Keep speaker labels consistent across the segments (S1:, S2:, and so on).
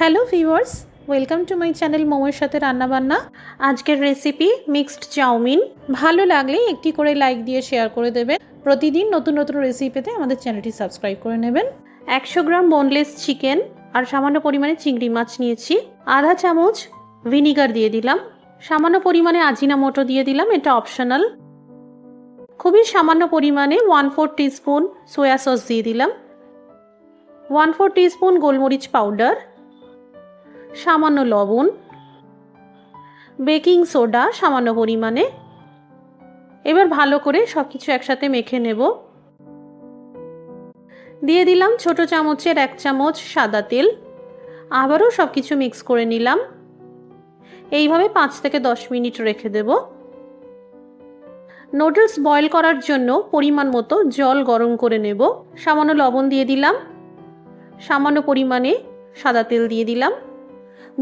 S1: Hello viewers, welcome to my channel মোমোর সাথে রান্নাবান্না। আজকের রেসিপি মিক্সড চাউমিন। ভালো লাগলে একটি করে লাইক দিয়ে শেয়ার করে দেবেন। প্রতিদিন নতুন নতুন রেসিপি পেতে আমাদের চ্যানেলটি সাবস্ক্রাইব করে নেবেন। একশো গ্রাম বোনলেস চিকেন আর সামান্য পরিমাণে চিংড়ি মাছ নিয়েছি। আধা চামচ ভিনিগার দিয়ে দিলাম। সামান্য পরিমাণে আজিনামোটো দিয়ে দিলাম, এটা অপশনাল খুবই সামান্য পরিমাণে one four teaspoon soya sauce দিয়ে দিলাম। ওয়ান ফোর টিস্পুন গোলমরিচ পাউডার সামান্য লবণ, বেকিং সোডা সামান্য পরিমাণে। এবার ভালো করে সব কিছু একসাথে মেখে নেব। দিয়ে দিলাম ছোট চামচের এক চামচ সাদা তেল। আবারও সব কিছু মিক্স করে নিলাম। এইভাবে পাঁচ থেকে দশ মিনিট রেখে দেব। নুডলস বয়েল করার জন্য পরিমাণ মতো জল গরম করে নেব। সামান্য লবণ দিয়ে দিলাম। সামান্য পরিমাণে সাদা তেল দিয়ে দিলাম।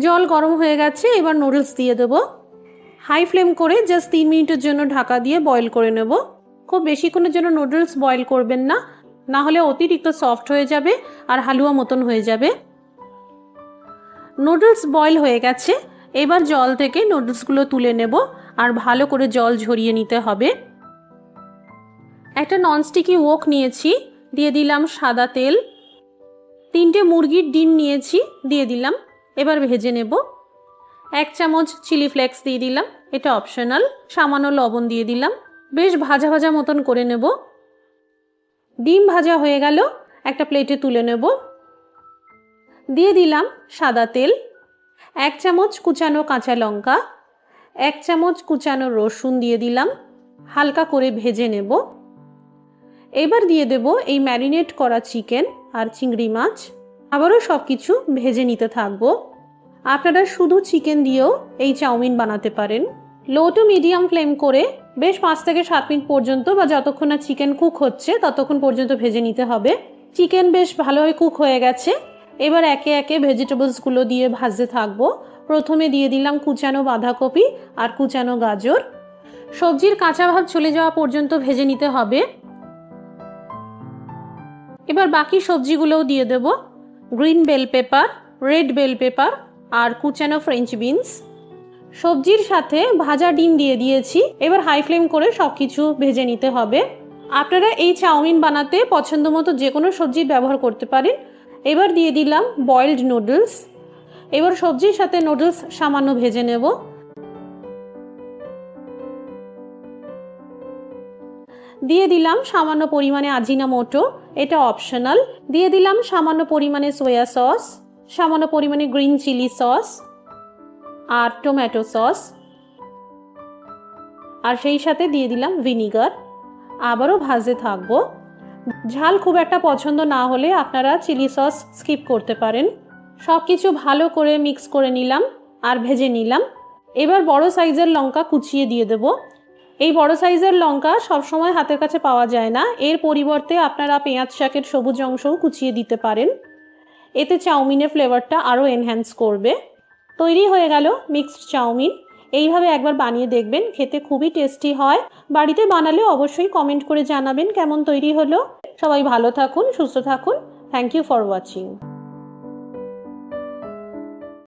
S1: জল গরম হয়ে গেছে, এবার নুডলস দিয়ে দেব। হাই ফ্লেম করে জাস্ট তিন মিনিটের জন্য ঢাকা দিয়ে বয়েল করে নেব। খুব বেশিক্ষণের জন্য নুডলস বয়েল করবেন না না হলে অতিরিক্ত সফট হয়ে যাবে আর হালুয়া মতন হয়ে যাবে। নুডলস বয়ল হয়ে গেছে, এবার জল থেকে নুডলসগুলো তুলে নেব আর ভালো করে জল ঝরিয়ে নিতে হবে। একটা ননস্টিকি ওক নিয়েছি, দিয়ে দিলাম সাদা তেল। তিনটে মুরগির ডিম নিয়েছি, দিয়ে দিলাম। এবার ভেজে নেব। এক চামচ চিলি ফ্লেক্স দিয়ে দিলাম, এটা অপশনাল। সামান্য লবণ দিয়ে দিলাম। বেশ ভাজা ভাজা মতন করে নেব। ডিম ভাজা হয়ে গেল, একটা প্লেটে তুলে নেব। দিয়ে দিলাম সাদা তেল, এক চামচ কুচানো কাঁচা লঙ্কা, এক চামচ কুচানো রসুন দিয়ে দিলাম, হালকা করে ভেজে নেব। এবার দিয়ে দেব এই ম্যারিনেট করা চিকেন আর চিংড়ি মাছ। আবারও সব কিছু ভেজে নিতে থাকব। আপনারা শুধু চিকেন দিয়েও এই চাউমিন বানাতে পারেন। লো টু মিডিয়াম ফ্লেম করে বেশ পাঁচ থেকে সাত মিনিট পর্যন্ত বা যতক্ষণ না চিকেন কুক হচ্ছে, ততক্ষণ পর্যন্ত ভেজে নিতে হবে। চিকেন বেশ ভালোভাবে কুক হয়ে গেছে। এবার একে একে ভেজিটেবলসগুলো দিয়ে ভাজতে থাকব। প্রথমে দিয়ে দিলাম কুচানো বাঁধাকপি আর কুচানো গাজর। সবজির কাঁচা ভাব চলে যাওয়া পর্যন্ত ভেজে নিতে হবে। এবার বাকি সবজিগুলোও দিয়ে দেব। Green bell pepper, red bell pepper আর কুচানো ফ্রেঞ্চ বিনস। সবজির সাথে ভাজা ডিম দিয়ে দিয়েছি। এবার হাই ফ্লেম করে সব কিছু ভেজে নিতে হবে। আপনারা এই চাউমিন বানাতে পছন্দ মতো যে কোনো সবজির ব্যবহার করতে পারেন। এবার দিয়ে দিলাম বয়েলড নুডলস। এবার সবজির সাথে নুডলস সামান্য ভেজে নেব। দিয়ে দিলাম সামান্য পরিমাণে আজিনামোটো এটা অপশনাল দিয়ে দিলাম সামান্য পরিমাণে সোয়া সস সামান্য পরিমাণে গ্রিন চিলি সস আর টমেটো সস আর সেই সাথে দিয়ে দিলাম ভিনিগার আবারও ভাজে থাকব। ঝাল খুব একটা পছন্দ না হলে আপনারা চিলি সস স্কিপ করতে পারেন। সব কিছু ভালো করে মিক্স করে নিলাম আর ভেজে নিলাম। এবার বড় সাইজের লঙ্কা কুচিয়ে দিয়ে দেব। এই বড় সাইজের লঙ্কা সবসময় হাতের কাছে পাওয়া যায় না। এর পরিবর্তে আপনারা পেঁয়াজ শাকের সবুজ অংশও কুচিয়ে দিতে পারেন। এতে চাউমিনের ফ্লেভারটা আরও এনহ্যান্স করবে। তৈরি হয়ে গেল মিক্সড চাউমিন। এইভাবে একবার বানিয়ে দেখবেন, খেতে খুবই টেস্টি হয়। বাড়িতে বানালে অবশ্যই কমেন্ট করে জানাবেন কেমন তৈরি হলো। সবাই ভালো থাকুন, সুস্থ থাকুন। Thank you for watching